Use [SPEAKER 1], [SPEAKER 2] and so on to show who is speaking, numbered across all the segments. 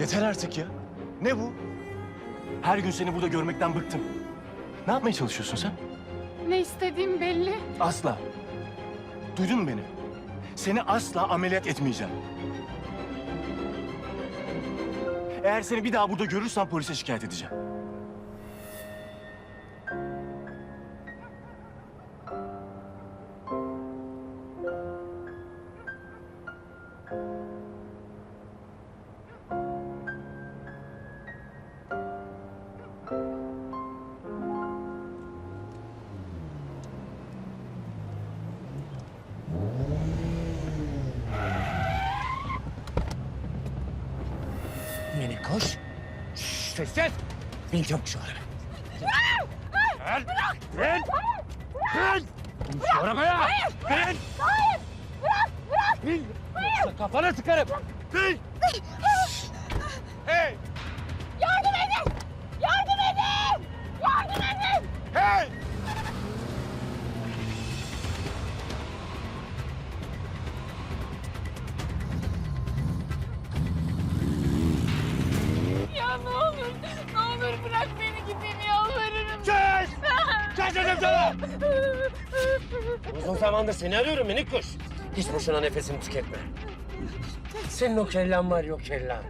[SPEAKER 1] Yeter artık ya. Ne bu? Her gün seni burada görmekten bıktım. Ne yapmaya çalışıyorsun sen?
[SPEAKER 2] Ne istediğim belli.
[SPEAKER 1] Asla. Duydun mu beni? Seni asla ameliyat etmeyeceğim. Eğer seni bir daha burada görürsem polise şikayet edeceğim.
[SPEAKER 3] Koş. Şşş, Sessiz. Bin çabuk şu arabaya. Gel. Gel. Gel. Bin şu arabaya. Bin. Hayır. Bırak. Bırak. Bin. Yoksa kafana sıkarım. Bin. Uzun zamandır seni arıyorum minik kuş. Hiç boşuna nefesini tüketme. Senin o kellen var ya o kellen.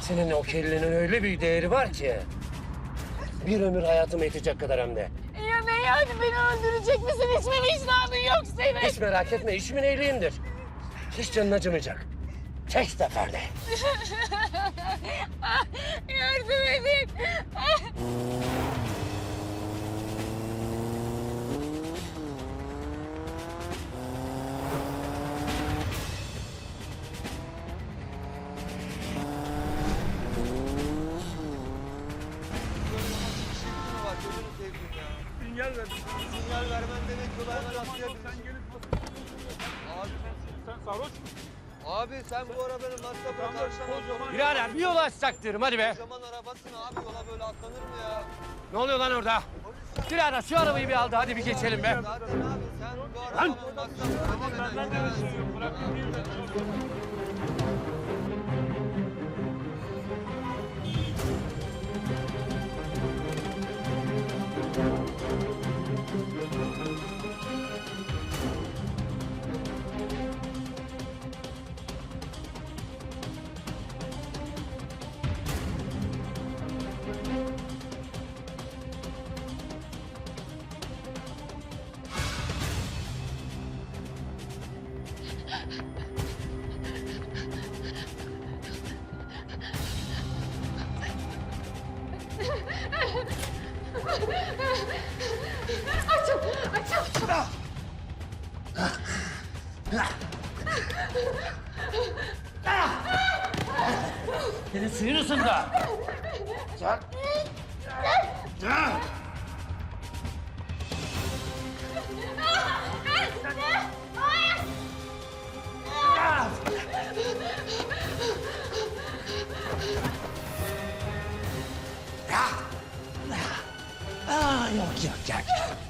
[SPEAKER 3] Senin o kellenin öyle bir değeri var ki. Bir ömür hayatımı yetecek kadar hem de.
[SPEAKER 2] Ya ne yani beni öldürecek misin? Hiç mi vicdanın yok senin?
[SPEAKER 3] Hiç merak etme işimin ehliyimdir. Hiç canın acımayacak. Tek seferde.
[SPEAKER 4] atlayabilirsin. Sen gelip Abi sen, sarhoş Abi sen bu arabanın masrafını karşılamazsın.
[SPEAKER 3] Birader bir yol açsak diyorum hadi be.
[SPEAKER 4] Kocaman arabasın abi yola böyle atlanır mı ya?
[SPEAKER 3] Ne oluyor lan orada? Birader şu arabayı bir aldı hadi bir geçelim be.
[SPEAKER 4] Zaten abi sen bu arabanın masrafını ödemeden gidemezsin.
[SPEAKER 2] Açın, açın.
[SPEAKER 3] Senin suyun ısındı. Aa, yok